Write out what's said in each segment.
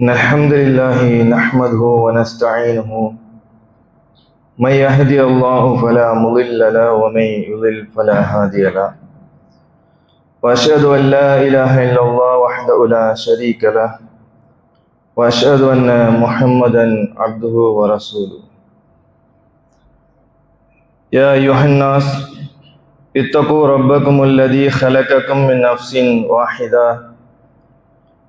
إن الحمد لله نحمده ونستعينه. من يهدي الله فلا مضل له ومن يضل فلا هادي له. وأشهد أن لا إله إلا الله وحده لا شريك له. وأشهد أن محمدا عبده ورسوله. يا أيها الناس اتقوا ربكم الذي خلقكم من نفس واحدة.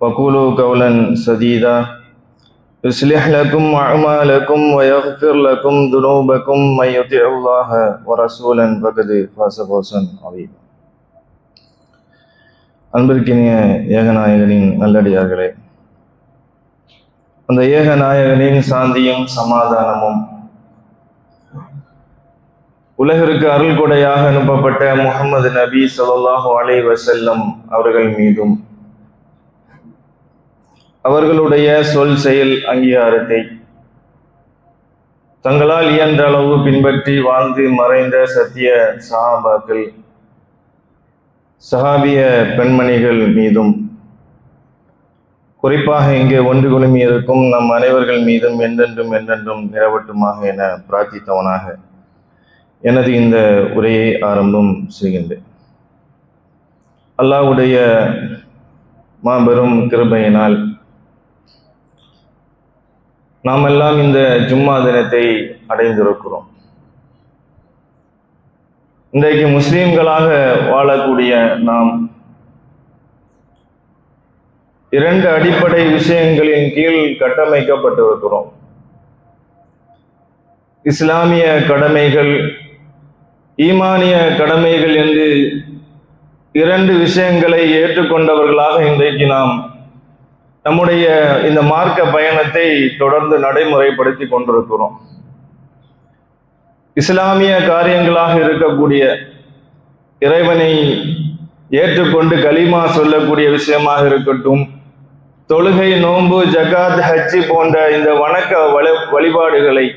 وقولوا قولا سديدا يصلح لكم أعمالكم ويغفر لكم ذنوبكم من يطع الله ورسولا فقد فاز فوزا عظيما அன்பிற்கினிய ஏகநாயகனின் நல்லடியார்களே அந்த ஏகநாயகனின் சாந்தியும் சமாதானமும் உலகிற்கு அருள் கொடையாக அனுப்பப்பட்ட முகமது நபி ஸல்லல்லாஹு அலைஹி வஸல்லம் அவர்கள் மீதும் அவர்களுடைய சொல் செயல் அங்கீகாரத்தை. தங்களால் இயன்ற அளவு பின்பற்றி வாழ்ந்து மறைந்த சத்திய சஹாபாக்கள் சஹாபிய பெண்மணிகள் மீதும். குறிப்பாக இங்கே ஒன்று குழுமி இருக்கும் நம் அனைவர்கள் மீதும் என்றென்றும் என்றென்றும் நிலவட்டுமாக என பிரார்த்தித்தவனாக எனது இந்த உரையை ஆரம்பம் செய்கின்றேன். அல்லாஹ்வுடைய மாபெரும் கிருபையினால் நாம் எல்லாம் இந்த ஜும்மா தினத்தை அடைந்திருக்கிறோம். இன்றைக்கு முஸ்லீம்களாக வாழக்கூடிய நாம் இரண்டு அடிப்படை விஷயங்களின் கீழ் கட்டமைக்கப்பட்டிருக்கிறோம். இஸ்லாமிய கடமைகள் ஈமானிய கடமைகள் என்று இரண்டு விஷயங்களை ஏற்றுக்கொண்டவர்களாக இன்றைக்கு நாம் நம்முடைய இந்த மார்க்க பயணத்தை தொடர்ந்து நடைமுறைப்படுத்தி கொண்டிருக்கிறோம். இஸ்லாமிய காரியங்களாக இருக்கக்கூடிய இறைவனை ஏற்றுக்கொண்டு கலிமா சொல்லக்கூடிய விஷயமாக இருக்கட்டும் தொழுகை நோன்பு ஜகாத் ஹஜ்ஜி போன்ற இந்த வணக்க வழி வழிபாடுகளை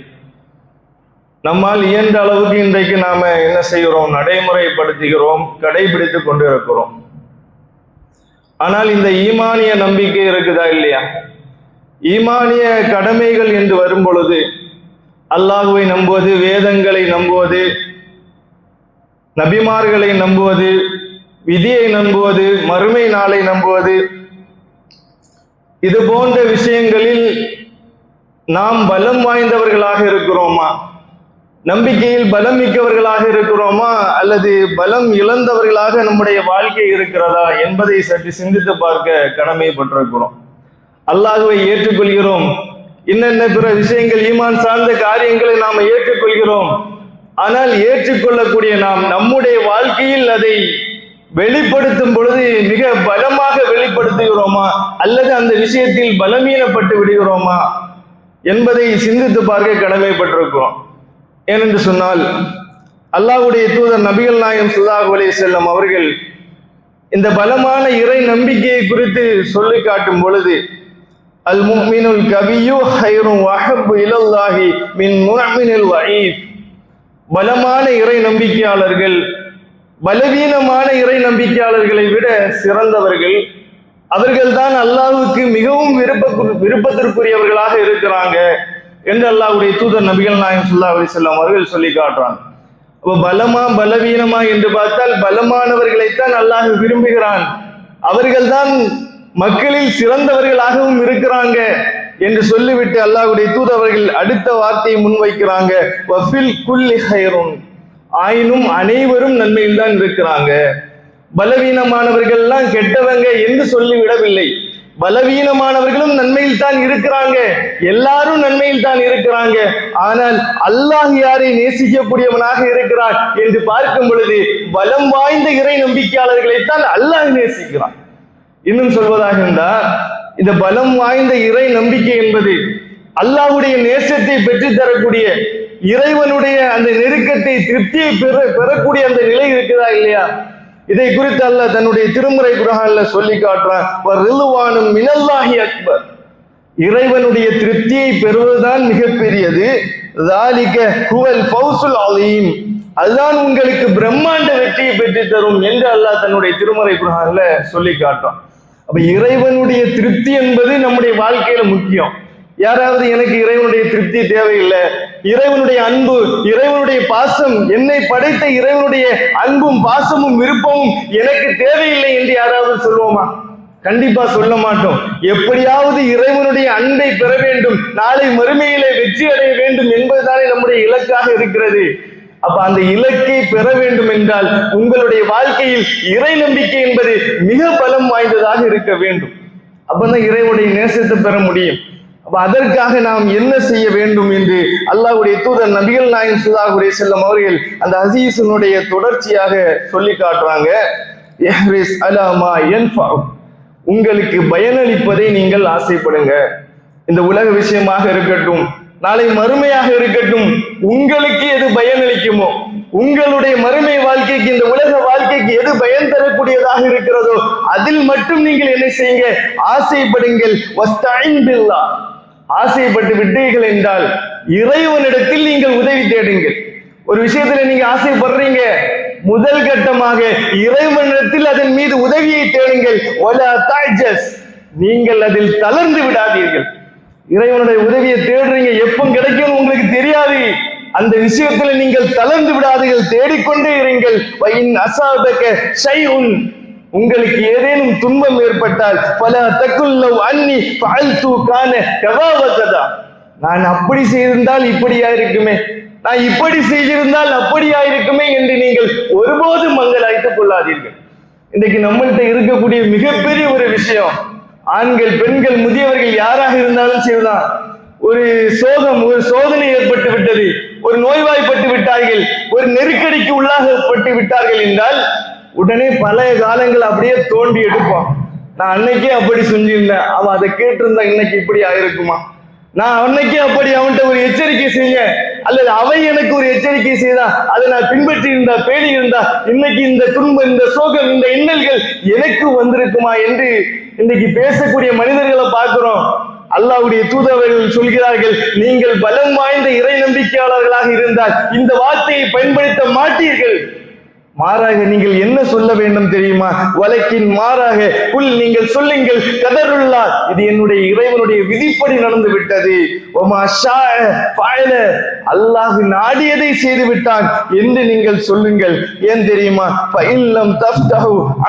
நம்மால் இயன்ற அளவுக்கு இன்றைக்கு நாம என்ன செய்கிறோம்? நடைமுறைப்படுத்துகிறோம் கடைபிடித்து கொண்டு இருக்கிறோம் ஆனால் இந்த ஈமானிய நம்பிக்கை இருக்குதா இல்லையா? ஈமானிய கடமைகள் என்று வரும் பொழுது அல்லாஹுவை நம்புவது வேதங்களை நம்புவது நபிமார்களை நம்புவது விதியை நம்புவது மறுமை நாளை நம்புவது இது போன்ற விஷயங்களில் நாம் பலம் வாய்ந்தவர்களாக இருக்கிறோமா? நம்பிக்கையில் பலம் மிக்கவர்களாக இருக்கிறோமா? அல்லது பலம் இழந்தவர்களாக நம்முடைய வாழ்க்கை இருக்கிறதா என்பதை சற்று சிந்தித்து பார்க்க கடமைப்பட்டிருக்கிறோம் அல்லாஹுவை ஏற்றுக்கொள்கிறோம். இன்னென்ன பிற விஷயங்கள் ஈமான் சார்ந்த காரியங்களை நாம் ஏற்றுக்கொள்கிறோம். ஆனால் ஏற்றுக்கொள்ளக்கூடிய நாம் நம்முடைய வாழ்க்கையில் அதை வெளிப்படுத்தும் பொழுது மிக பலமாக வெளிப்படுத்துகிறோமா? அல்லது அந்த விஷயத்தில் பலமீனப்பட்டு விடுகிறோமா? என்பதை சிந்தித்து பார்க்க கடமைப்பட்டிருக்கிறோம் ஏனென்று சொன்னால் அல்லாஹுடைய தூதர் நபிகள் நாயம் சுல்லாஹு அலி செல்லம் அவர்கள் இந்த பலமான இறை நம்பிக்கையை குறித்து சொல்லி காட்டும் பொழுது அல் முஹ்மினுல் கவியு ஹைரும் வஹப் இலல்லாஹி மின் முஹ்மினில் வஈஃப் பலமான இறை நம்பிக்கையாளர்கள் பலவீனமான இறை நம்பிக்கையாளர்களை விட சிறந்தவர்கள் அவர்கள்தான் அல்லாஹுக்கு மிகவும் விருப்ப விருப்பத்திற்குரியவர்களாக இருக்கிறாங்க. என்று அல்லாவுடைய தூதர் நபிகள் நாயம் சுல்லா அலி செல்லம் அவர்கள் சொல்லி காட்டுறாங்க. அப்போ பலமா பலவீனமா என்று பார்த்தால் பலமானவர்களைத்தான் அல்லாஹ் விரும்புகிறான். அவர்கள்தான் மக்களில் சிறந்தவர்களாகவும் இருக்கிறாங்க என்று சொல்லிவிட்டு அல்லாஹ்வுடைய தூதவர்கள் அடுத்த வார்த்தையை முன்வைக்கிறாங்க. வஃபில் குல்லி ஹைருன். ஆயினும் அனைவரும் நன்மையில் தான் இருக்கிறாங்க. பலவீனமானவர்கள்லாம் கெட்டவங்க என்று சொல்லிவிடவில்லை. பலவீனமானவர்களும் நன்மையில் தான் இருக்கிறாங்க. எல்லாரும் நன்மையில் தான் இருக்கிறாங்க. ஆனால் அல்லாஹ் யாரை நேசிக்கக்கூடியவனாக இருக்கிறான் என்று பார்க்கும் பொழுது பலம் வாய்ந்த இறை நம்பிக்கையாளர்களைத்தான் அல்லாஹ் நேசிக்கிறான். இன்னும் சொல்வதாக இருந்தால் இந்த பலம் வாய்ந்த இறை நம்பிக்கை என்பது அல்லாஹ்வுடைய நேசத்தை பெற்று தரக்கூடிய இறைவனுடைய அந்த நெருக்கத்தை திருப்தியை பெற பெறக்கூடிய அந்த நிலை இருக்குதா இல்லையா? இதை குறித்து அல்ல தன்னுடைய திருமுறை குரான்ல சொல்லி காட்டுறான் மினல்லாஹி அக்பர். இறைவனுடைய திருப்தியை பெறுவதுதான் மிகப்பெரியது. அதுதான் உங்களுக்கு பிரம்மாண்ட வெற்றியை பெற்று தரும் என்று அல்லாஹ் தன்னுடைய திருமறை குரான்ல சொல்லி காட்டும் அப்ப இறைவனுடைய திருப்தி என்பது நம்முடைய வாழ்க்கையில முக்கியம். யாராவது எனக்கு இறைவனுடைய திருப்தி தேவையில்லை இறைவனுடைய அன்பு இறைவனுடைய பாசம் என்னை படைத்த இறைவனுடைய அன்பும் பாசமும் விருப்பமும் எனக்கு தேவையில்லை என்று யாராவது சொல்லுவோமா? கண்டிப்பா சொல்ல மாட்டோம். எப்படியாவது இறைவனுடைய அன்பை பெற வேண்டும் நாளை மறுமையிலே வெற்றி அடைய வேண்டும் என்பதுதானே நம்முடைய இலக்காக இருக்கிறது. அப்ப அந்த இலக்கை பெற வேண்டும் என்றால் உங்களுடைய வாழ்க்கையில் இறை நம்பிக்கை என்பது மிக பலம் வாய்ந்ததாக இருக்க வேண்டும். அப்பதான் இறைவனுடைய நேசத்தை பெற முடியும். அப்ப அதற்காக நாம் என்ன செய்ய வேண்டும் என்று அல்லாஹுடைய தூதர் நபிகள் நாயன் சுதாகுடைய செல்லும் அவர்கள் அந்த அசீசனுடைய தொடர்ச்சியாக சொல்லி காட்டுறாங்க. உங்களுக்கு பயனளிப்பதை நீங்கள் ஆசைப்படுங்க. இந்த உலக விஷயமாக இருக்கட்டும் நாளை மறுமையாக இருக்கட்டும் உங்களுக்கு எது பயனளிக்குமோ உங்களுடைய மறுமை வாழ்க்கைக்கு இந்த உலக வாழ்க்கைக்கு எது பயன் தரக்கூடியதாக இருக்கிறதோ அதில் மட்டும் நீங்கள் என்ன செய்யுங்க ஆசைப்படுங்கள். பில்லாஹ். ஆசைப்பட்டு விட்டீர்கள் என்றால் இறைவனிடத்தில் நீங்கள் உதவி தேடுங்கள். ஒரு விஷயத்துல நீங்க ஆசைப்படுறீங்க முதல் கட்டமாக இறைவனிடத்தில் அதன் மீது உதவியை தேடுங்கள். ஒலா நீங்கள் அதில் தளர்ந்து விடாதீர்கள். இறைவனுடைய உதவியை தேடுறீங்க எப்போ கிடைக்கும் உங்களுக்கு தெரியாது. அந்த விஷயத்துல நீங்கள் தளர்ந்து விடாதீர்கள் தேடிக்கொண்டே இருங்கள். அசாபக்க அசாபக ஷைஉன் உங்களுக்கு ஏதேனும் துன்பம் ஏற்பட்டால் பல தக்குள்ள அன்னி பால்து கான கவாவகதா நான் அப்படி செய்திருந்தால் இப்படியா இருக்குமே? நான் இப்படி செய்திருந்தால் அப்படியா இருக்குமே என்று நீங்கள் ஒருபோதும் மங்கலாய்த்துக் கொள்ளாதீர்கள். இன்றைக்கு நம்மள்கிட்ட இருக்கக்கூடிய மிகப்பெரிய ஒரு விஷயம் ஆண்கள் பெண்கள் முதியவர்கள் யாராக இருந்தாலும் சரிதான். ஒரு சோகம் ஒரு சோதனை ஏற்பட்டு விட்டது ஒரு நோய்வாய்ப்பட்டு விட்டார்கள் ஒரு நெருக்கடிக்கு உள்ளாகப்பட்டு விட்டார்கள் என்றால் உடனே பழைய காலங்கள் அப்படியே தோண்டி எடுப்போம் நான் அன்னைக்கே அப்படி செஞ்சிருந்தேன். அவன் அதை கேட்டிருந்தா இன்னைக்கு இப்படி ஆயிருக்குமா? நான் அன்னைக்கே அப்படி அவன்கிட்ட ஒரு எச்சரிக்கை செஞ்ச அல்லது அவை எனக்கு ஒரு எச்சரிக்கை செய்தா அதை நான் பின்பற்றி இருந்தா பேணி இருந்தா இன்னைக்கு இந்த துன்பம் இந்த சோகம் இந்த இன்னல்கள் எனக்கு வந்திருக்குமா என்று இன்னைக்கு பேசக்கூடிய மனிதர்களை பார்க்கிறோம். அல்லாவுடைய தூதவர்கள் சொல்கிறார்கள் நீங்கள் பலம் வாய்ந்த இறை நம்பிக்கையாளர்களாக இருந்தால் இந்த வார்த்தையை பயன்படுத்த மாட்டீர்கள். மாறாக நீங்கள் என்ன சொல்ல வேண்டும் தெரியுமா? வழக்கின் மாறாக புல் நீங்கள் சொல்லுங்கள் கதருல்லா இது என்னுடைய இறைவனுடைய விதிப்படி நடந்து விட்டது. ஒமா ஷா அல்லாஹ் நாடியதை செய்து விட்டான் என்று நீங்கள் சொல்லுங்கள். ஏன் தெரியுமா?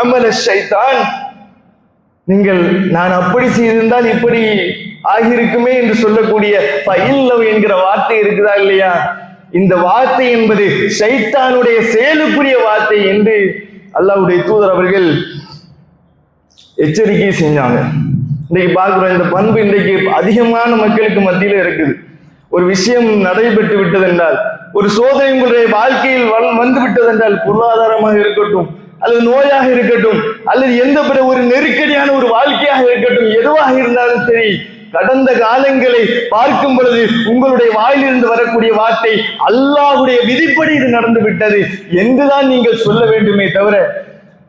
அமல ஷைத்தான். நீங்கள் நான் அப்படி செய்திருந்தால் இப்படி ஆகியிருக்குமே என்று சொல்லக்கூடிய பயில்லவ் என்கிற வார்த்தை இருக்குதா இல்லையா? இந்த வார்த்தை என்பது சைத்தானுடைய செயலுக்குரிய வார்த்தை என்று அல்லாஹ்வுடைய தூதர் அவர்கள் எச்சரிக்கை செஞ்சாங்க. இன்னைக்கு பார்க்குறோம் இந்த பண்பு இன்றைக்கு அதிகமான மக்களுக்கு மத்தியில இருக்குது. ஒரு விஷயம் நடைபெற்று விட்டதென்றால் ஒரு சோதனை உங்களுடைய வாழ்க்கையில் வந்து வந்து விட்டதென்றால் பொருளாதாரமாக இருக்கட்டும் அல்லது நோயாக இருக்கட்டும் அல்லது எந்த பிற ஒரு நெருக்கடியான ஒரு வாழ்க்கையாக இருக்கட்டும் எதுவாக இருந்தாலும் சரி கடந்த காலங்களை பார்க்கும் பொழுது உங்களுடைய வாயிலிருந்து வரக்கூடிய வார்த்தை அல்லாவுடைய விதிப்படி இது நடந்து விட்டது என்றுதான் நீங்கள் சொல்ல வேண்டுமே தவிர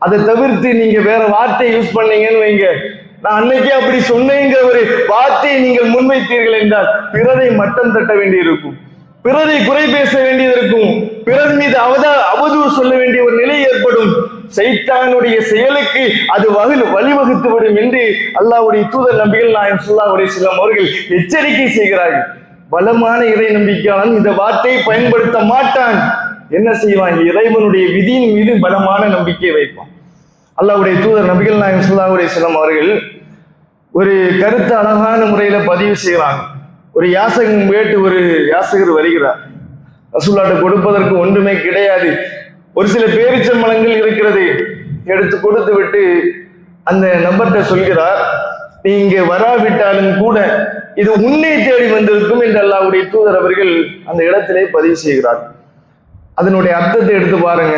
அதை தவிர்த்து நீங்க வேற வார்த்தையை யூஸ் பண்ணீங்கன்னு வைங்க. நான் அன்னைக்கே அப்படி சொன்னேங்கிற ஒரு வார்த்தையை நீங்கள் முன்வைத்தீர்கள் என்றால் பிறரை மட்டம் தட்ட வேண்டியிருக்கும். பிறரை குறை பேச வேண்டியது இருக்கும் பிறர் மீது அவதா அவதூறு சொல்ல வேண்டிய ஒரு நிலை ஏற்படும். சைத்தானுடைய செயலுக்கு அது வகில் வழிவகுத்து விடும் என்று அல்லாவுடைய தூதர் நம்பிகள் நாயம் சொல்லாவுடைய செல்லம் அவர்கள் எச்சரிக்கை செய்கிறார்கள். பலமான இறை நம்பிக்கையாளன் இந்த வார்த்தையை பயன்படுத்த மாட்டான். என்ன செய்வான்? இறைவனுடைய விதியின் மீது பலமான நம்பிக்கை வைப்பான். அல்லாவுடைய தூதர் நபிகள் நாயம் சொல்லாவுடைய செல்லம் அவர்கள் ஒரு கருத்து அழகான முறையில பதிவு செய்கிறாங்க. ஒரு யாசகம் கேட்டு ஒரு யாசகர் வருகிறார். ரசூல்லாட்ட கொடுப்பதற்கு ஒன்றுமே கிடையாது. ஒரு சில பேரிச்சம்பழங்கள் இருக்கிறது எடுத்து கொடுத்து விட்டு அந்த நபர்கிட்ட சொல்கிறார் நீ இங்கே வராவிட்டாலும் கூட இது உன்னை தேடி வந்திருக்கும் என்று அல்லாவுடைய தூதர் அவர்கள் அந்த இடத்திலே பதிவு செய்கிறார். அதனுடைய அர்த்தத்தை எடுத்து பாருங்க.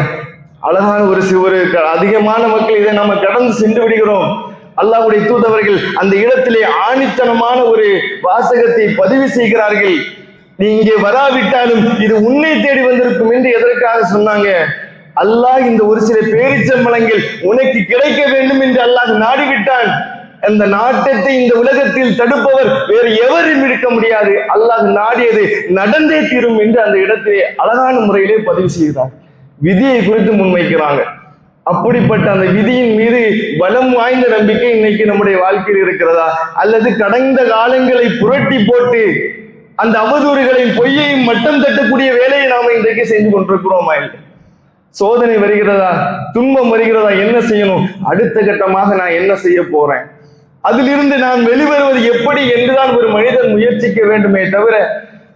அழகான ஒரு ஒரு க- அதிகமான மக்கள் இதை நம்ம கடந்து சென்று விடுகிறோம். அல்லாவுடைய தூதவர்கள் அந்த இடத்திலே ஆணித்தனமான ஒரு வாசகத்தை பதிவு செய்கிறார்கள். நீ இங்கே வராவிட்டாலும் இது உன்னை தேடி வந்திருக்கும் என்று எதற்காக சொன்னாங்க? அல்லாஹ் இந்த ஒரு சில பேரிச்சம்பளங்கள் உனக்கு கிடைக்க வேண்டும் என்று அல்லாஹ் நாடிவிட்டான். அந்த நாட்டத்தை இந்த உலகத்தில் தடுப்பவர் வேறு எவரும் இருக்க முடியாது. அல்லாஹ் நாடியது நடந்தே தீரும் என்று அந்த இடத்திலே அழகான முறையிலே பதிவு செய்கிறார். விதியை குறித்து முன்வைக்கிறாங்க. அப்படிப்பட்ட அந்த விதியின் மீது பலம் வாய்ந்த நம்பிக்கை இன்னைக்கு நம்முடைய வாழ்க்கையில் இருக்கிறதா? அல்லது கடந்த காலங்களை புரட்டி போட்டு அந்த அவதூறுகளையும் பொய்யையும் மட்டம் தட்டக்கூடிய வேலையை நாம இன்றைக்கு செஞ்சு கொண்டிருக்கிறோமா இல்லை? சோதனை வருகிறதா? துன்பம் வருகிறதா? என்ன செய்யணும்? அடுத்த கட்டமாக நான் என்ன செய்ய போறேன்? அதிலிருந்து நான் வெளிவருவது எப்படி என்றுதான் ஒரு மனிதன் முயற்சிக்க வேண்டுமே தவிர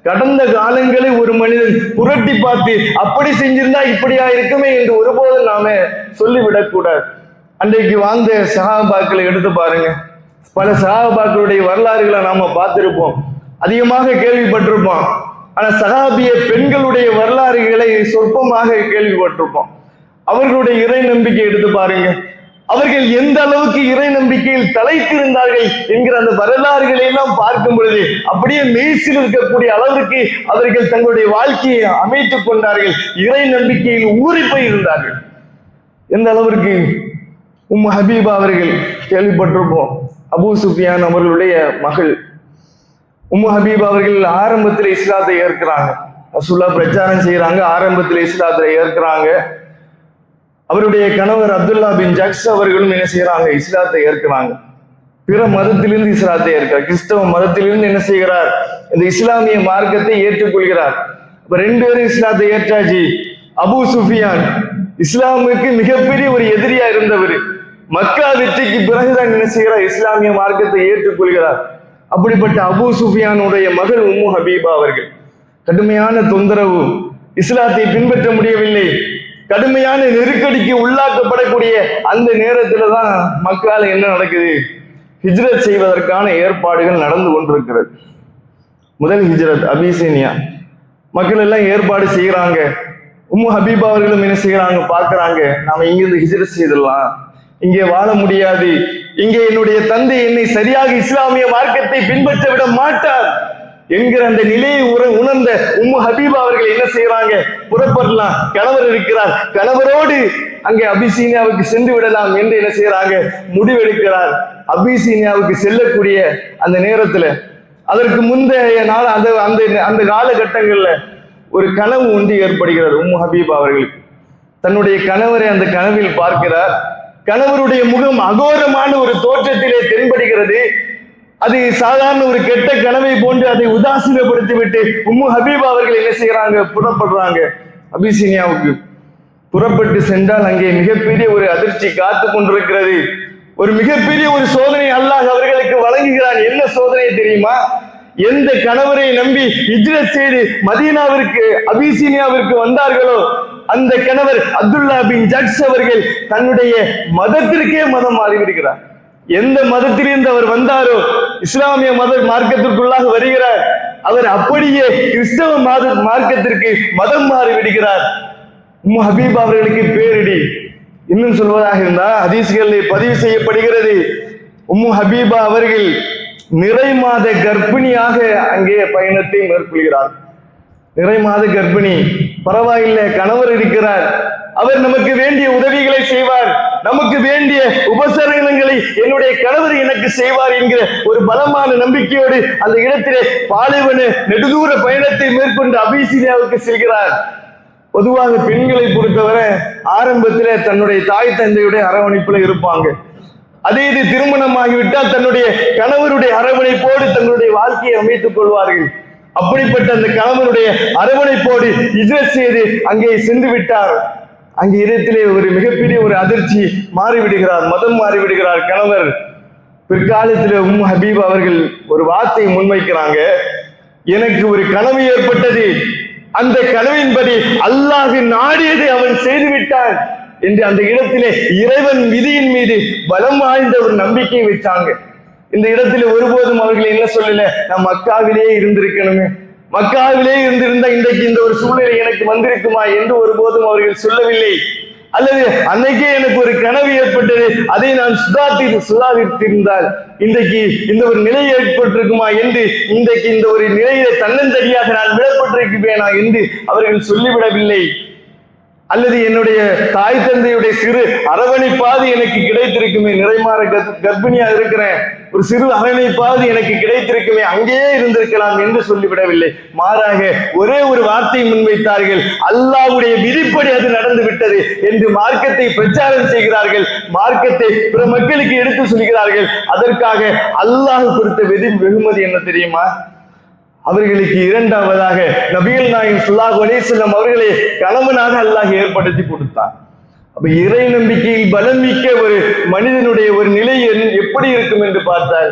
கடந்த காலங்களை ஒரு மனிதன் புரட்டி பார்த்து அப்படி செஞ்சிருந்தா இப்படியா இருக்குமே என்று ஒருபோதும் நாம சொல்லிவிடக்கூடாது அன்றைக்கு வாழ்ந்த சகாபாக்களை எடுத்து பாருங்க. பல சகாபாக்களுடைய வரலாறுகளை நாம பார்த்திருப்போம். அதிகமாக கேள்விப்பட்டிருப்போம். ஆனா சகாபிய பெண்களுடைய வரலாறுகளை சொற்பமாக கேள்விப்பட்டிருப்போம். அவர்களுடைய இறை நம்பிக்கை எடுத்து பாருங்க. அவர்கள் எந்த அளவுக்கு இறை நம்பிக்கையில் தலைத்திருந்தார்கள் என்கிற அந்த வரலாறுகளை எல்லாம் பார்க்கும் பொழுது அப்படியே மெய்சில் இருக்கக்கூடிய அளவிற்கு அவர்கள் தங்களுடைய வாழ்க்கையை அமைத்துக் கொண்டார்கள். இறை நம்பிக்கையில் ஊறி போய் இருந்தார்கள் எந்த அளவிற்கு? உம் ஹபீபா அவர்கள் கேள்விப்பட்டிருப்போம். அபூ சுஃபியான் அவர்களுடைய மகள். உம்மு ஹபீப் அவர்கள் ஆரம்பத்தில் இஸ்லாத்தை ஏற்கிறாங்க. ரசூல்லா பிரச்சாரம் செய்கிறாங்க ஆரம்பத்தில் இஸ்லாத்தை ஏற்கிறாங்க. அவருடைய கணவர் அப்துல்லா பின் ஜக்ஸ் அவர்களும் என்ன செய்கிறாங்க இஸ்லாத்தை ஏற்கிறாங்க. பிற மதத்திலிருந்து இஸ்லாத்தை ஏற்கிறார். கிறிஸ்தவ மதத்திலிருந்து என்ன செய்கிறார்? இந்த இஸ்லாமிய மார்க்கத்தை ஏற்றுக்கொள்கிறார். இப்ப ரெண்டு பேரும் இஸ்லாத்தை ஏற்றாச்சு. அபு சுஃபியான் இஸ்லாமுக்கு மிகப்பெரிய ஒரு எதிரியா இருந்தவர். மக்கா வெற்றிக்கு பிறகுதான் என்ன செய்கிறார்? இஸ்லாமிய மார்க்கத்தை ஏற்றுக்கொள்கிறார். அப்படிப்பட்ட அபு சுஃபியானுடைய மகள் உம்மு ஹபீபா அவர்கள். கடுமையான தொந்தரவு. இஸ்லாத்தை பின்பற்ற முடியவில்லை. கடுமையான நெருக்கடிக்கு உள்ளாக்கப்படக்கூடிய அந்த நேரத்தில் தான் மக்கால என்ன நடக்குது? ஹிஜ்ரத் செய்வதற்கான ஏற்பாடுகள் நடந்து கொண்டிருக்கிறது. முதல் ஹிஜ்ரத் அபிசேனியா. மக்கள் எல்லாம் ஏற்பாடு செய்கிறாங்க உம்மு ஹபீபா அவர்களும் என்ன செய்கிறாங்க பார்க்குறாங்க. நாம இங்கிருந்து ஹிஜ்ரத் செய்திடலாம். இங்கே வாழ முடியாது. இங்கே என்னுடைய தந்தை என்னை சரியாக இஸ்லாமிய மார்க்கத்தை பின்பற்ற விட மாட்டார் என்கிற அந்த நிலையை உற உணர்ந்த உம்மு ஹபீபா அவர்கள் என்ன செய்யறாங்க புறப்படலாம். கணவர் இருக்கிறார். கணவரோடு அங்கே அபிசீனியாவுக்கு சென்று விடலாம் என்று என்ன செய்யறாங்க முடிவெடுக்கிறார். அபிசீனியாவுக்கு செல்லக்கூடிய அந்த நேரத்துல அதற்கு முந்தைய நாள் அந்த அந்த அந்த காலகட்டங்கள்ல ஒரு கனவு ஒன்று ஏற்படுகிறார் உம்மு ஹபீபா அவர்களுக்கு. தன்னுடைய கணவரை அந்த கனவில் பார்க்கிறார். கணவருடைய முகம் அகோரமான ஒரு தோற்றத்திலே தென்படுகிறது. அது சாதாரண ஒரு கெட்ட கனவை போன்று அதை உதாசீனப்படுத்தி விட்டு உம்மு ஹபீபா அவர்கள் என்ன செய்யறாங்க புறப்படுறாங்க. அபிசீனியாவுக்கு புறப்பட்டு சென்றால் அங்கே மிகப்பெரிய ஒரு அதிர்ச்சி காத்து கொண்டிருக்கிறது. ஒரு மிகப்பெரிய ஒரு சோதனை அல்லாஹ் அவர்களுக்கு வழங்குகிறான். என்ன சோதனை தெரியுமா? எந்த கணவரை நம்பி இஜ்ரத் செய்து மதீனாவிற்கு அபிசீனியாவிற்கு வந்தார்களோ அந்த கணவர் அப்துல்லா பின் ஜக்ஸ் அவர்கள் தன்னுடைய மதத்திற்கே மதம் மாறிவிடுகிறார். எந்த மதத்திலிருந்து அவர் வந்தாரோ இஸ்லாமிய மத மார்க்கத்திற்குள்ளாக வருகிறார். அவர் அப்படியே கிறிஸ்தவ மத மார்க்கத்திற்கு மதம் மாறி விடுகிறார் ஹபீப் அவர்களுக்கு பேரிடி. இன்னும் சொல்வதாக இருந்தால் ஹதீஸ்களில் பதிவு செய்யப்படுகிறது. உம்மு ஹபீபா அவர்கள் நிறை மாத கர்ப்பிணியாக அங்கே பயணத்தை மேற்கொள்கிறார். நிறை மாத கர்ப்பிணி பரவாயில்லை கணவர் இருக்கிறார். அவர் நமக்கு வேண்டிய உதவிகளை செய்வார். நமக்கு வேண்டிய உபசரணங்களை என்னுடைய கணவர் எனக்கு செய்வார் என்கிற ஒரு பலமான நம்பிக்கையோடு அந்த இடத்திலே பாலைவன நெடுதூர பயணத்தை மேற்கொண்டு அபிசீனியாவுக்கு செல்கிறார். பொதுவாக பெண்களை பொறுத்தவரை ஆரம்பத்தில் தன்னுடைய தாய் தந்தையுடைய அரவணைப்புல இருப்பாங்க. அதே இது திருமணமாகிவிட்டால் தன்னுடைய கணவருடைய அரவணைப்போடு தங்களுடைய வாழ்க்கையை அமைத்துக் கொள்வார்கள். அப்படிப்பட்ட அந்த கணவனுடைய அரவணைப்போடு இஜ்ரத் செய்து அங்கே சென்று விட்டார். அங்கே இடத்திலே ஒரு மிகப்பெரிய ஒரு அதிர்ச்சி மாறிவிடுகிறார் மதம் மாறிவிடுகிறார் கணவர். பிற்காலத்தில் உம் ஹபீப் அவர்கள் ஒரு வார்த்தை முன்வைக்கிறாங்க. எனக்கு ஒரு கனவு ஏற்பட்டது. அந்த கனவின்படி அல்லாஹின் நாடியதை அவன் செய்து விட்டான் என்று அந்த இடத்திலே இறைவன் விதியின் மீது பலம் வாய்ந்த ஒரு நம்பிக்கை வைத்தாங்க. இந்த இடத்துல ஒருபோதும் அவர்கள் என்ன சொல்லல? நான் மக்காவிலே இருந்திருக்கணுமே. மக்காவிலே இருந்திருந்தா இன்றைக்கு இந்த ஒரு சூழ்நிலை எனக்கு வந்திருக்குமா என்று ஒருபோதும் அவர்கள் சொல்லவில்லை. அல்லது அன்னைக்கே எனக்கு ஒரு கனவு ஏற்பட்டது. அதை நான் சுதாத்தி சுதாரித்திருந்தால் இன்றைக்கு இந்த ஒரு நிலை ஏற்பட்டிருக்குமா என்று இன்றைக்கு இந்த ஒரு நிலையில தன்னந்தடியாக நான் விடப்பட்டிருக்கிறேனா என்று அவர்கள் சொல்லிவிடவில்லை. அல்லது என்னுடைய தாய் தந்தையுடைய சிறு அரவணைப்பாது எனக்கு கிடைத்திருக்குமே நிறைமாற கர்ப்பிணியா இருக்கிறேன். ஒரு சிறு அரவணைப்பாது எனக்கு கிடைத்திருக்குமே அங்கேயே இருந்திருக்கலாம் என்று சொல்லிவிடவில்லை. மாறாக ஒரே ஒரு வார்த்தை முன்வைத்தார்கள் அல்லாஹ்வுடைய விதிப்படி அது நடந்து விட்டது என்று மார்க்கத்தை பிரச்சாரம் செய்கிறார்கள் மார்க்கத்தை பிற மக்களுக்கு எடுத்து சொல்கிறார்கள். அதற்காக அல்லாஹ் கொடுத்த விதி வெகுமதி என்ன தெரியுமா? அவர்களுக்கு இரண்டாவதாக நபிகள் நாயின் சுல்லாஹ் அலிசல்லம் அவர்களை கணவனாக அல்லாஹ் ஏற்படுத்தி கொடுத்தார். அப்ப இறை நம்பிக்கையில் பலம் மிக்க ஒரு மனிதனுடைய ஒரு நிலை எப்படி இருக்கும் என்று பார்த்தால்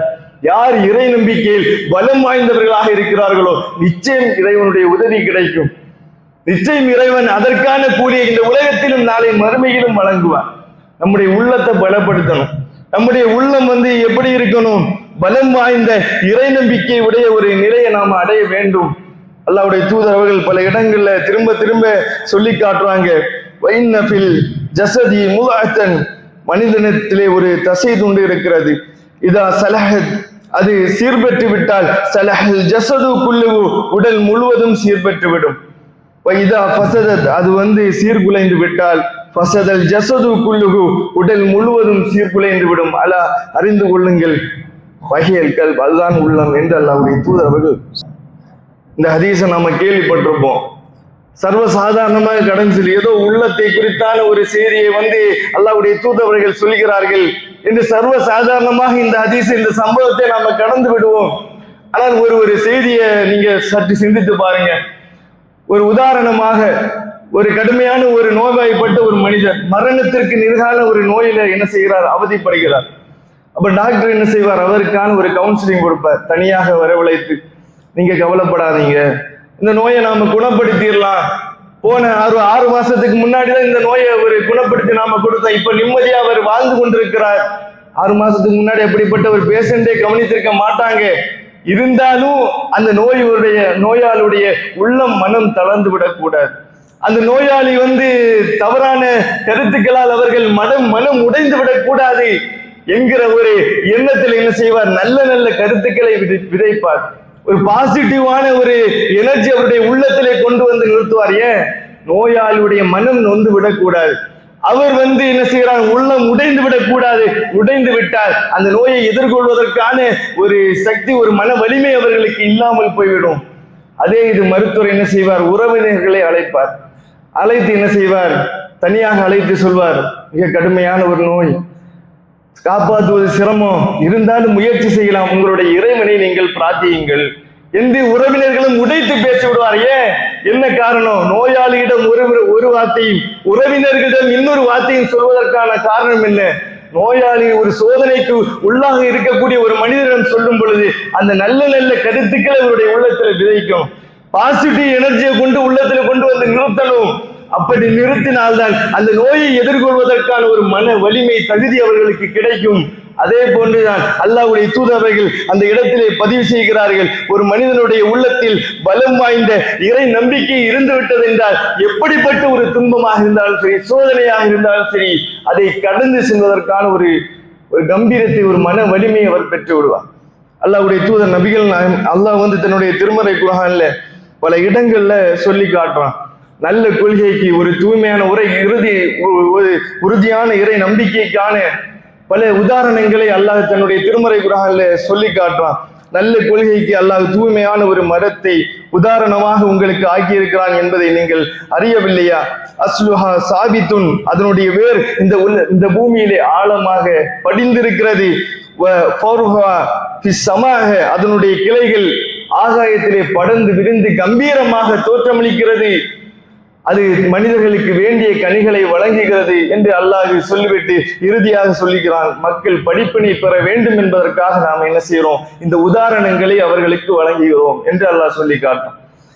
யார் இறை நம்பிக்கையில் பலம் வாய்ந்தவர்களாக இருக்கிறார்களோ நிச்சயம் இறைவனுடைய உதவி கிடைக்கும். நிச்சயம் இறைவன் அதற்கான கூலியை இந்த உலகத்திலும் நாளை மறுமையிலும் வழங்குவான் நம்முடைய உள்ளத்தை பலப்படுத்தணும். நம்முடைய உள்ளம் வந்து எப்படி இருக்கணும்? பலம் வாய்ந்த இறை நம்பிக்கை உடைய ஒரு நிலையை நாம் அடைய வேண்டும். அல்லாவுடைய தூதர் அவர்கள் பல இடங்களில் திரும்ப திரும்ப சொல்லி காட்டுறாங்க. வைநபில் ஜசதி முலாத்தன். மனிதனத்திலே ஒரு தசை துண்டு இருக்கிறது. இதா சலஹத். அது சீர்பெற்று விட்டால் சலஹல் ஜசது குல்லுவு. உடல் முழுவதும் சீர்பெற்று விடும். இதா ஃபசதத். அது வந்து சீர்குலைந்து விட்டால் ஃபசதல் ஜசது குல்லுகு. உடல் முழுவதும் சீர்குலைந்து விடும். அலா அறிந்து கொள்ளுங்கள். வகையல்கள் அதுதான் உள்ளம் என்று அல்லாவுடைய தூதரவர்கள் இந்த ஹதீஸை நம்ம கேள்விப்பட்டிருப்போம். சர்வசாதாரணமாக கடன் சொல்லி ஏதோ உள்ளத்தை குறித்தான ஒரு செய்தியை வந்து அல்லாவுடைய தூதவர்கள் சொல்கிறார்கள் என்று சர்வ சாதாரணமாக இந்த ஹதீஸ் இந்த சம்பவத்தை நாம கடந்து விடுவோம். ஆனால் ஒரு ஒரு செய்தியை நீங்க சற்று சிந்தித்து பாருங்க. ஒரு உதாரணமாக ஒரு கடுமையான ஒரு நோய்வாய்ப்பட்ட ஒரு மனிதர் மரணத்திற்கு நிர்கால ஒரு நோயில என்ன செய்கிறார்? அவதிப்படுகிறார். அப்ப டாக்டர் என்ன செய்வார்? அவருக்கான ஒரு கவுன்சிலிங் கொடுப்பார். தனியாக வரவழைத்து நீங்க கவலைப்படாதீங்க. இந்த நோயை நாம குணப்படுத்திடலாம். போன ஆறு ஆறு மாசத்துக்கு முன்னாடி தான் இந்த நோயை ஒரு குணப்படுத்தி நாம கொடுத்தோம். இப்ப நிம்மதியா அவர் வாழ்ந்து கொண்டிருக்கிறார். ஆறு மாசத்துக்கு முன்னாடி அப்படிப்பட்ட ஒரு பேஷண்டே கவனித்திருக்க மாட்டாங்க. இருந்தாலும் அந்த நோயுடைய நோயாளுடைய உள்ளம் மனம் தளர்ந்து விடக்கூடாது. அந்த நோயாளி வந்து தவறான கருத்துக்களால் அவர்கள் மனம் மனம் உடைந்து விடக்கூடாது. என்கிற ஒரு எண்ணத்தில் என்ன செய்வார்? நல்ல நல்ல கருத்துக்களை விதை- விதைப்பார். ஒரு பாசிட்டிவான ஒரு எனர்ஜி அவருடைய உள்ளத்திலே கொண்டு வந்து நிறுத்துவார். ஏன்? நோயாளியுடைய மனம் நொந்து விடக்கூடாது. அவர் வந்து என்ன செய்கிறார்? உள்ளம் உடைந்து விடக்கூடாது. உடைந்து விட்டால் அந்த நோயை எதிர்கொள்வதற்கான ஒரு சக்தி ஒரு மன வலிமை அவர்களுக்கு இல்லாமல் போய்விடும். அதே இது மருத்துவர் என்ன செய்வார்? உறவினர்களை அழைப்பார். அழைத்து என்ன செய்வார்? தனியாக அழைத்து சொல்வார். மிக கடுமையான ஒரு நோய். காப்பாற்றுவது சிரமம். இருந்தாலும் முயற்சி செய்யலாம். உங்களுடைய இறைவனை நீங்கள் பிரார்த்தியுங்கள். எந்த உறவினர்களும் உடைத்து பேசி விடுவார் ஏன்? என்ன காரணம்? நோயாளியிடம் ஒரு ஒரு வார்த்தையும் உறவினர்களிடம் இன்னொரு வார்த்தையும் சொல்வதற்கான காரணம் என்ன? நோயாளி ஒரு சோதனைக்கு உள்ளாக இருக்கக்கூடிய ஒரு மனிதரிடம் சொல்லும் பொழுது அந்த நல்ல நல்ல கருத்துக்களை அவருடைய உள்ளத்துல விதைக்கும். பாசிட்டிவ் எனர்ஜியை கொண்டு உள்ளத்துல கொண்டு வந்து நிறுத்தணும். அப்படி நிறுத்தினால்தான் அந்த நோயை எதிர்கொள்வதற்கான ஒரு மன வலிமை தகுதி அவர்களுக்கு கிடைக்கும். அதே போன்றுதான் அல்லாவுடைய தூதவர்கள் அந்த இடத்திலே பதிவு செய்கிறார்கள். ஒரு மனிதனுடைய உள்ளத்தில் பலம் வாய்ந்த இறை நம்பிக்கை இருந்துவிட்டது என்றால் எப்படிப்பட்ட ஒரு துன்பமாக இருந்தாலும் சரி சோதனையாக இருந்தாலும் சரி அதை கடந்து செல்வதற்கான ஒரு ஒரு கம்பீரத்தை ஒரு மன வலிமையை அவர் பெற்று விடுவார் அல்லாவுடைய தூதர் நபிகள் அல்லாஹ் வந்து தன்னுடைய திருமறை குரகான்ல பல இடங்கள்ல சொல்லி காட்டுறான். நல்ல கொள்கைக்கு ஒரு தூய்மையான உரை இறுதி உறுதியான இறை நம்பிக்கைக்கான பல உதாரணங்களை அல்லாஹ் தன்னுடைய திருமறை குரான்ல சொல்லி காட்டுறான். நல்ல கொள்கைக்கு அல்லாஹ் தூய்மையான ஒரு மரத்தை உதாரணமாக உங்களுக்கு ஆக்கியிருக்கிறான் என்பதை நீங்கள் அறியவில்லையா? அஸ்லுஹா சாபித்துன் அதனுடைய வேர் இந்த உள்ள இந்த பூமியிலே ஆழமாக படிந்திருக்கிறது. வ- சமாக அதனுடைய கிளைகள் ஆகாயத்திலே படர்ந்து விரிந்து கம்பீரமாக தோற்றமளிக்கிறது. அது மனிதர்களுக்கு வேண்டிய கனிகளை வழங்குகிறது என்று அல்லாஹ் சொல்லிவிட்டு இறுதியாக சொல்லுகிறான் மக்கள் படிப்பினை பெற வேண்டும் என்பதற்காக நாம் என்ன செய்கிறோம்? இந்த உதாரணங்களை அவர்களுக்கு வழங்குகிறோம் என்று அல்லாஹ் சொல்லி காட்டும்.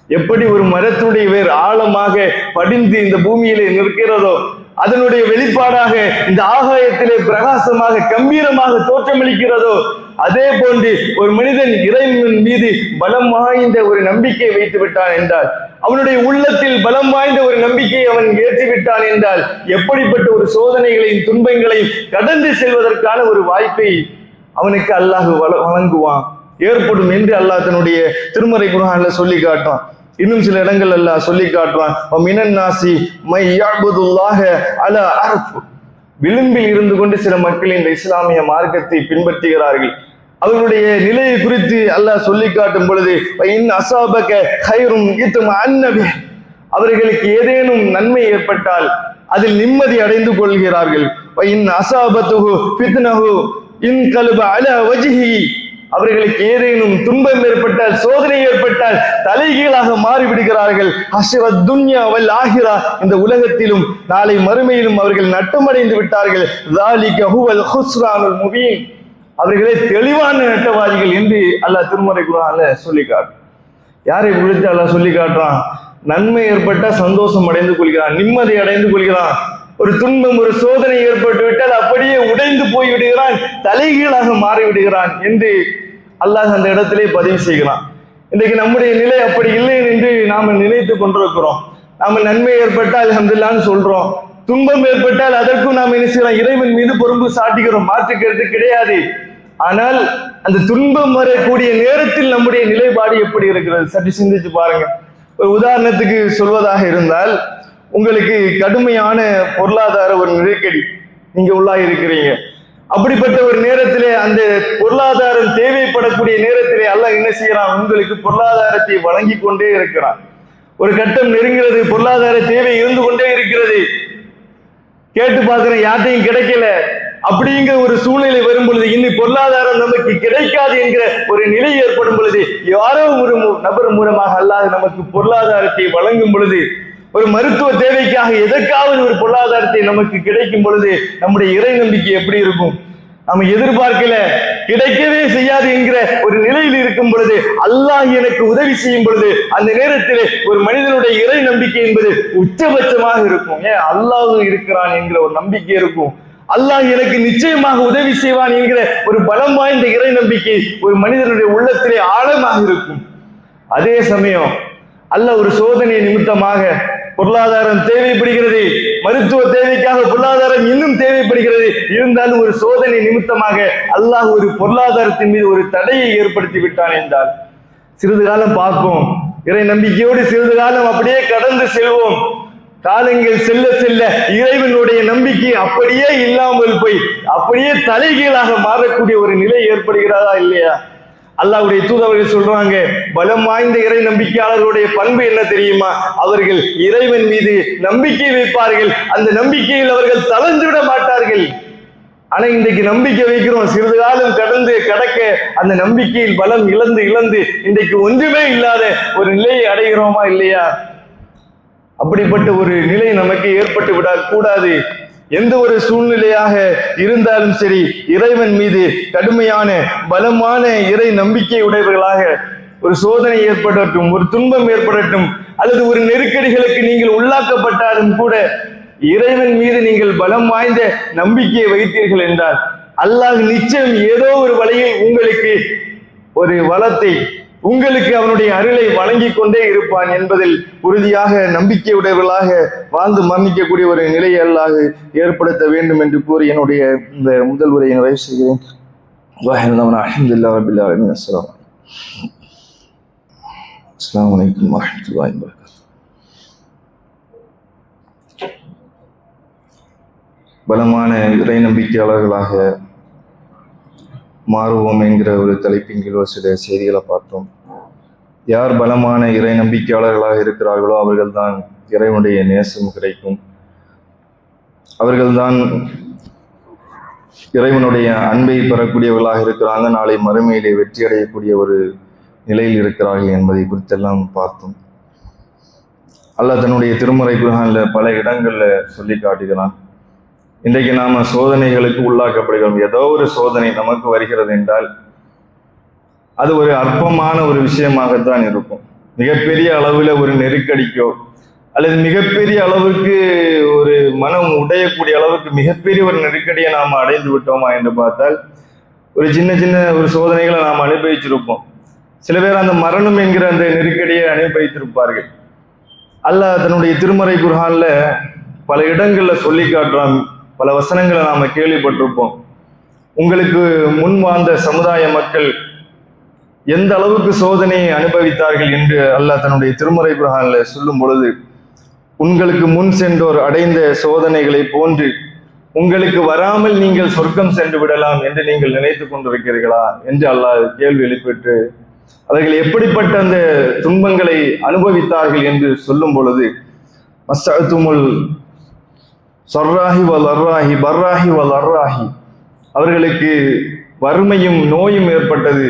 எப்படி ஒரு மரத்துடைய வேர் ஆழமாக படிந்து இந்த பூமியிலே நிற்கிறதோ அதனுடைய வெளிப்பாடாக இந்த ஆகாயத்திலே பிரகாசமாக கம்பீரமாக தோற்றமளிக்கிறதோ அதே போன்று ஒரு மனிதன் இறைவன் மீது பலம் வாய்ந்த ஒரு நம்பிக்கை வைத்து விட்டான் என்றால் அவனுடைய உள்ளத்தில் பலம் வாய்ந்த ஒரு நம்பிக்கையை அவன் ஏற்றிவிட்டான் என்றால் எப்படிப்பட்ட ஒரு சோதனைகளையும் துன்பங்களையும் கடந்து செல்வதற்கான ஒரு வாய்ப்பை அவனுக்கு அல்லாஹ் வழங்குவான். ஏற்படும் என்று அல்லாஹ் தன்னுடைய திருமறை குரான்ல சொல்லி காட்டுவான் இன்னும் சில இடங்கள் அல்லாஹ் சொல்லி காட்டுவான் மினன் நாசி மை யாபுதுல்லாஹ அல அர்ஃப் விளிம்பில் இருந்து கொண்டு சில மக்கள் இந்த இஸ்லாமிய மார்க்கத்தை பின்பற்றுகிறார்கள். அவர்களுடைய நிலையை குறித்து அல்லாஹ் சொல்லி காட்டும் பொழுது அசாபக ஹைரும் இத்தும் அன்னபி. அவர்களுக்கு ஏதேனும் நன்மை ஏற்பட்டால் அதில் நிம்மதி அடைந்து கொள்கிறார்கள். இன் அசாபத்துகு பித்னஹு இன் கலுப அல வஜிஹி. அவர்களுக்கு ஏதேனும் துன்பம் ஏற்பட்டால் சோதனை ஏற்பட்டால் தலைகீழாக மாறிவிடுகிறார்கள். அஷவத் துன்யா வல் ஆஹிரா. இந்த உலகத்திலும் நாளை மறுமையிலும் அவர்கள் நட்டமடைந்து விட்டார்கள். தாலிக ஹுவல் ஹுஸ்ரானுல் முபீன். அவர்களே தெளிவான நெட்டவாதிகள் என்று அல்லாஹ் திருமறை குரான்ல சொல்லி காட்டு யாரை குறித்து அல்லாஹ் சொல்லி காட்டுறான்? நன்மை ஏற்பட்ட சந்தோஷம் அடைந்து கொள்கிறான் நிம்மதி அடைந்து கொள்கிறான். ஒரு துன்பம் ஒரு சோதனை ஏற்பட்டு விட்டால் அப்படியே உடைந்து போய் விடுகிறான் தலைகீழாக மாறி விடுகிறான் என்று அல்லாஹ் அந்த இடத்திலே பதிவு செய்கிறான். இன்றைக்கு நம்முடைய நிலை அப்படி இல்லை என்று நாம் நினைத்து கொண்டிருக்கிறோம். நாம் நன்மை ஏற்பட்டால் அல்ஹம்துலில்லாஹ்னு சொல்றோம். துன்பம் ஏற்பட்டால் அதற்கும் நாம் என்ன செய்யறோம் இறைவன் மீது பொறுப்பு சாட்டுகிறோம். மாற்றுக்கிறது கிடையாது. ஆனால் அந்த துன்பம் வரக்கூடிய நேரத்தில் நம்முடைய நிலைப்பாடு எப்படி இருக்கிறது? சற்று சிந்திச்சு பாருங்க. ஒரு உதாரணத்துக்கு சொல்வதாக இருந்தால் உங்களுக்கு கடுமையான பொருளாதார ஒரு நெருக்கடி நீங்க உள்ளாக இருக்கிறீங்க. அப்படிப்பட்ட ஒரு நேரத்திலே அந்த பொருளாதாரம் தேவைப்படக்கூடிய நேரத்திலே அல்ல என்ன செய்யறான்? உங்களுக்கு பொருளாதாரத்தை வழங்கி கொண்டே இருக்கிறான். ஒரு கட்டம் நெருங்கிறது பொருளாதார தேவை இருந்து கொண்டே இருக்கிறது. கேட்டு பார்க்கிறேன் யார்ட்டையும் கிடைக்கல. அப்படிங்கிற ஒரு சூழ்நிலை வரும் பொழுது இன்னும் பொருளாதாரம் நமக்கு கிடைக்காது என்கிற ஒரு நிலை ஏற்படும் பொழுது யாரோ ஒரு நபர் மூலமாக அல்லாது நமக்கு பொருளாதாரத்தை வழங்கும் பொழுது ஒரு மருத்துவ தேவைக்காக எதற்காவது ஒரு பொருளாதாரத்தை நமக்கு கிடைக்கும் பொழுது நம்முடைய இறை நம்பிக்கை எப்படி இருக்கும்? நம்ம எதிர்பார்க்கல கிடைக்கவே செய்யாது என்கிற ஒரு நிலையில் இருக்கும் பொழுது அல்லாஹ் எனக்கு உதவி செய்யும் பொழுது அந்த நேரத்தில் ஒரு மனிதனுடைய இறை நம்பிக்கை என்பது உச்சபட்சமாக இருக்கும். ஏன்? அல்லாஹும் இருக்கிறான் என்கிற ஒரு நம்பிக்கை இருக்கும். அல்லாஹ் எனக்கு நிச்சயமாக உதவி செய்வான் என்கிற ஒரு பலம் வாய்ந்த இறை நம்பிக்கை ஒரு மனிதனுடைய உள்ளத்திலே ஆழமாக இருக்கும். அதே சமயம் அல்ல ஒரு சோதனை நிமித்தமாக பொருளாதாரம் தேவைப்படுகிறது. மருத்துவ தேவைக்காக பொருளாதாரம் இன்னும் தேவைப்படுகிறது. இருந்தாலும் ஒரு சோதனை நிமித்தமாக அல்லாஹ் ஒரு பொருளாதாரத்தின் மீது ஒரு தடையை ஏற்படுத்தி விட்டான் என்றால் சிறிது காலம் பார்ப்போம். இறை நம்பிக்கையோடு சிறிது காலம் அப்படியே கடந்து செல்வோம். காலங்கள் செல்ல செல்ல இறைவனுடைய நம்பிக்கை அப்படியே இல்லாமல் போய் அப்படியே தலைகீழாக மாறக்கூடிய ஒரு நிலை ஏற்படுகிறதா இல்லையா? அல்லாவுடைய தூதவர்கள் சொல்றாங்க பலம் வாய்ந்த இறை நம்பிக்கையாளர்களுடைய பண்பு என்ன தெரியுமா? அவர்கள் இறைவன் மீது நம்பிக்கை வைப்பார்கள். அந்த நம்பிக்கையில் அவர்கள் தளர்ந்துவிட மாட்டார்கள். ஆனா இன்றைக்கு நம்பிக்கை வைக்கிறோம். சிறிது காலம் கடந்து கடக்க அந்த நம்பிக்கையில் பலம் இழந்து இழந்து இன்றைக்கு ஒன்றுமே இல்லாத ஒரு நிலையை அடைகிறோமா இல்லையா? அப்படிப்பட்ட ஒரு நிலை நமக்கு ஏற்பட்டு விட கூடாது. எந்த ஒரு சூழ்நிலையாக இருந்தாலும் சரி இறைவன் மீது கடுமையான பலமான இறை நம்பிக்கை உடையவர்களாக ஒரு சோதனை ஏற்படட்டும் ஒரு துன்பம் ஏற்படட்டும் அல்லது ஒரு நெருக்கடிகளுக்கு நீங்கள் உள்ளாக்கப்பட்டாலும் கூட இறைவன் மீது நீங்கள் பலம் வாய்ந்த நம்பிக்கையை வைத்தீர்கள் என்றால் அல்லாஹ் நிச்சயம் ஏதோ ஒரு வழியில் உங்களுக்கு ஒரு வளத்தை உங்களுக்கு அவனுடைய அருளை வழங்கி கொண்டே இருப்பான் என்பதில் உறுதியாக நம்பிக்கையுடையவர்களாக வாழ்ந்து மரணிக்கக்கூடிய ஒரு நிலையை அல்லாக ஏற்படுத்த வேண்டும் என்று கூறி என்னுடைய இந்த முதல் உரையை நிறைவு செய்கிறேன். அலமதுல்லா ரபில் அஸ்லாம் அஸ்லாம் வலைக்கம் வரமத்துல்லாஹி வபரகாத்துஹு. பலமான இறை நம்பிக்கையாளர்களாக மாறுவோம் என்கிற ஒரு தலைப்பின் கீழ் ஒரு சில செய்திகளை பார்த்தோம். யார் பலமான இறை நம்பிக்கையாளர்களாக இருக்கிறார்களோ அவர்கள்தான் இறைவனுடைய நேசம் கிடைக்கும். அவர்கள்தான் இறைவனுடைய அன்பை பெறக்கூடியவர்களாக இருக்கிறாங்க. நாளை மறுமையிலே வெற்றி அடையக்கூடிய ஒரு நிலையில் இருக்கிறார்கள் என்பதை குறித்தெல்லாம் பார்த்தோம். அல்லாஹ் தன்னுடைய திருமறை குரான்ல பல இடங்கள்ல சொல்லி காட்டுகிறான் இன்றைக்கு நாம சோதனைகளுக்கு உள்ளாக்கப்படுகிறோம். ஏதோ ஒரு சோதனை நமக்கு வருகிறது என்றால் அது ஒரு அற்பமான ஒரு விஷயமாகத்தான் இருக்கும். மிகப்பெரிய அளவில் ஒரு நெருக்கடிக்கோ அல்லது மிகப்பெரிய அளவுக்கு ஒரு மனம் உடையக்கூடிய அளவுக்கு மிகப்பெரிய ஒரு நெருக்கடியை நாம் அடைந்து விட்டோமா என்று பார்த்தால் ஒரு சின்ன சின்ன ஒரு சோதனைகளை நாம் அனுபவிச்சிருப்போம். சில பேர் அந்த மரணம் என்கிற அந்த நெருக்கடியை அனுபவித்திருப்பார்கள். அல்லாஹ் தன்னுடைய திருமறை குர்ஹானில் பல இடங்களில் சொல்லி காட்டுறான். பல வசனங்களை நாம் கேள்விப்பட்டிருப்போம். உங்களுக்கு முன் வாழ்ந்த சமுதாய மக்கள் எந்த அளவுக்கு சோதனையை அனுபவித்தார்கள் என்று அல்லாஹ் தன்னுடைய திருமறை குர்ஹான்ல சொல்லும் பொழுது உங்களுக்கு முன் சென்றோர் அடைந்த சோதனைகளை போன்று உங்களுக்கு வராமல் நீங்கள் சொர்க்கம் சென்று விடலாம் என்று நீங்கள் நினைத்து கொண்டிருக்கிறீர்களா? என்று அல்லாஹ் கேள்வி எழுப்பிட்டு அவர்கள் எப்படிப்பட்ட அந்த துன்பங்களை அனுபவித்தார்கள் என்று சொல்லும் பொழுது மஸ்தத்துமுல் சர்ராஹி வல் அர்ராஹி பர்ராஹி வல் அர்ராஹி அவர்களுக்கு வறுமையும் நோயும் ஏற்பட்டது.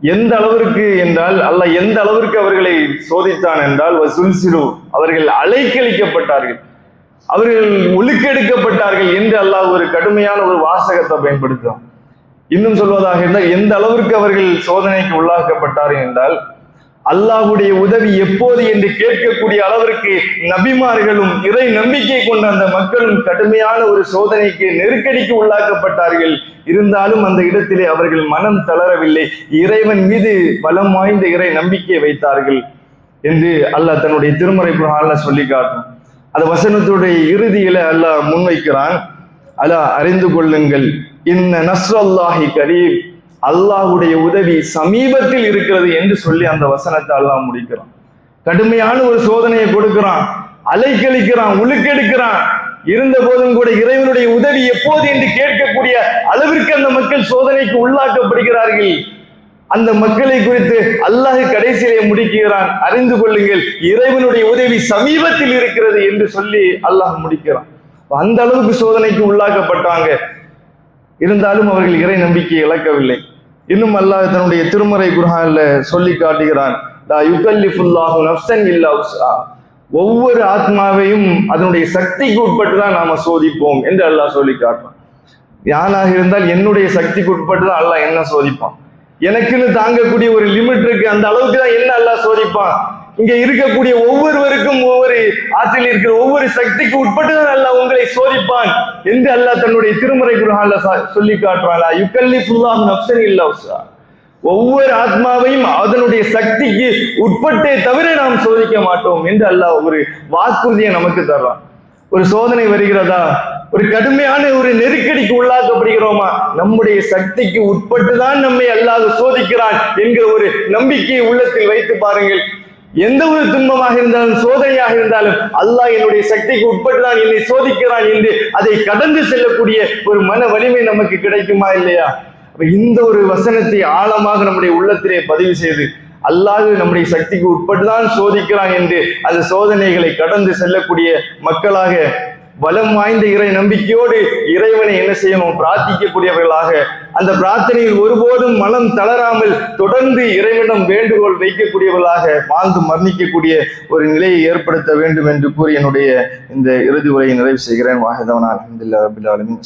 எந்த அளவிற்கு என்றால் அல்ல எந்த அளவிற்கு அவர்களை சோதித்தான் என்றால் வசுல்சிரு அவர்கள் அலைக்கழிக்கப்பட்டார்கள். அவர்கள் ஒழுக்கெடுக்கப்பட்டார்கள் என்று அல்லாஹ் ஒரு கடுமையான ஒரு வாசகத்தை பயன்படுத்தும் இன்னும் சொல்வதாக இருந்தால் எந்த அளவிற்கு அவர்கள் சோதனைக்கு உள்ளாக்கப்பட்டார்கள் என்றால் அல்லாஹுடைய உதவி எப்போது என்று கேட்கக்கூடிய அளவிற்கு நபிமார்களும் இறை நம்பிக்கை கொண்ட அந்த மக்களும் கடுமையான ஒரு சோதனைக்கு நெருக்கடிக்கு உள்ளாக்கப்பட்டார்கள். இருந்தாலும் அந்த இடத்திலே அவர்கள் மனம் தளரவில்லை. இறைவன் மீது பலம் வாய்ந்த இறை நம்பிக்கை வைத்தார்கள் என்று அல்லாஹ் தன்னுடைய திருமறை குரான்ல சொல்லி காட்டும். அந்த வசனத்துடைய இறுதியில அல்லாஹ் முன்வைக்கிறான். அல்லாஹ் அறிந்து கொள்ளுங்கள். இன்ன நஸ்ரல்லாஹி கரீப் அல்லாஹுடைய உதவி சமீபத்தில் இருக்கிறது என்று சொல்லி அந்த வசனத்தை அல்லாஹ் முடிக்கிறான் கடுமையான ஒரு சோதனையை கொடுக்கிறான் அலைக்கழிக்கிறான் உழுக்கெடுக்கிறான் இருந்த போதும் கூட இறைவனுடைய உதவி எப்போது என்று கேட்கக்கூடிய அளவிற்கு அந்த மக்கள் சோதனைக்கு உள்ளாக்கப்படுகிறார்கள். அந்த மக்களை குறித்து அல்லாஹ் கடைசியிலே முடிக்கிறான். அறிந்து கொள்ளுங்கள் இறைவனுடைய உதவி சமீபத்தில் இருக்கிறது என்று சொல்லி அல்லாஹ் முடிக்கிறான். அந்த அளவுக்கு சோதனைக்கு உள்ளாக்கப்பட்டாங்க. இருந்தாலும் அவர்கள் இறை நம்பிக்கை இழக்கவில்லை. இன்னும் அல்லாஹ் தன்னுடைய திருமறை குர்ஹான்ல சொல்லி காட்டுகிறான். ஒவ்வொரு ஆத்மாவையும் அதனுடைய சக்திக்கு உட்பட்டு தான் நாம சோதிப்போம் என்று அல்லாஹ் சொல்லி காட்டுறான். யானாக இருந்தால் என்னுடைய சக்திக்கு உட்பட்டு தான் அல்லாஹ் என்ன சோதிப்பான்? எனக்குன்னு தாங்கக்கூடிய ஒரு லிமிட் இருக்கு. அந்த அளவுக்கு தான் என்ன அல்லாஹ் சோதிப்பான்? இங்க இருக்கக்கூடிய ஒவ்வொருவருக்கும் ஒவ்வொரு ஆற்றில் இருக்கிற ஒவ்வொரு சக்திக்கு உட்பட்டுதான் அல்லாஹ் உங்களை சோதிப்பான் என்று அல்லாஹ் தன்னுடைய திருமறை குருஹான்ல சொல்லி காட்டுறான். யுக்கல்லி ஃபுல்லாஹ் நப்சன் இல்லா ஒவ்வொரு ஆத்மாவையும் அதனுடைய சக்திக்கு உட்பட்டே தவிர நாம் சோதிக்க மாட்டோம் என்று அல்லாஹ் ஒரு வாக்குறுதியை நமக்கு தர்றான். ஒரு சோதனை வருகிறதா? ஒரு கடுமையான ஒரு நெருக்கடிக்கு உள்ளாக்கப்படுகிறோமா? நம்முடைய சக்திக்கு உட்பட்டு தான் நம்மை அல்லாத சோதிக்கிறான் என்கிற ஒரு நம்பிக்கையை உள்ளத்தில் வைத்து பாருங்கள். எந்த ஒரு துன்பமாக இருந்தாலும் சோதனையாக இருந்தாலும் அல்லாஹ் என்னுடைய சக்திக்கு உட்பட்டு தான் என்னை சோதிக்கிறான் என்று அதை கடந்து செல்லக்கூடிய ஒரு மன வலிமை நமக்கு கிடைக்குமா இல்லையா? இந்த ஒரு வசனத்தை ஆழமாக நம்முடைய உள்ளத்திலே பதிவு செய்து அல்லாது நம்முடைய சக்திக்கு உட்பட்டு தான் சோதிக்கிறான் என்று அந்த சோதனைகளை கடந்து செல்லக்கூடிய மக்களாக பலம் வாய்ந்த இறை நம்பிக்கையோடு இறைவனை என்ன செய்யணும்? பிரார்த்திக்கக்கூடியவர்களாக அந்த பிரார்த்தனையில் ஒருபோதும் மனம் தளராமல் தொடர்ந்து இறைவனிடம் வேண்டுகோள் வைக்கக்கூடியவர்களாக வாழ்ந்து மரணிக்கக்கூடிய ஒரு நிலையை ஏற்படுத்த வேண்டும் என்று கூறி என்னுடைய இந்த இறுதி உரையை நிறைவு செய்கிறேன். வாஹிதவன் அலமதுல்லா ரபில் அலமின்